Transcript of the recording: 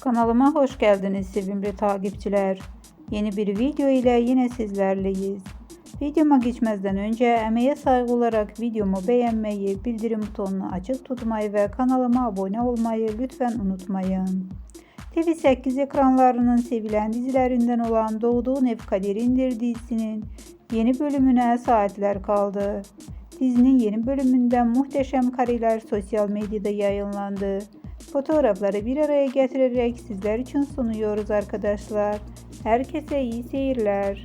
Kanalıma hoş geldiniz sevimli takipçiler. Yeni bir video ile yine sizlerleyiz. Videoma geçmezden önce emeğe saygı olarak videomu beğenmeyi, bildirim butonunu açık tutmayı ve kanalıma abone olmayı lütfen unutmayın. TV8 ekranlarının sevilen dizilerinden olan Doğduğun Ev Kaderindir dizisinin yeni bölümüne saatler kaldı. Dizinin yeni bölümünden muhteşem kareler sosyal medyada yayınlandı. Fotoğrafları bir araya getirerek sizler için sunuyoruz arkadaşlar. Herkese iyi seyirler.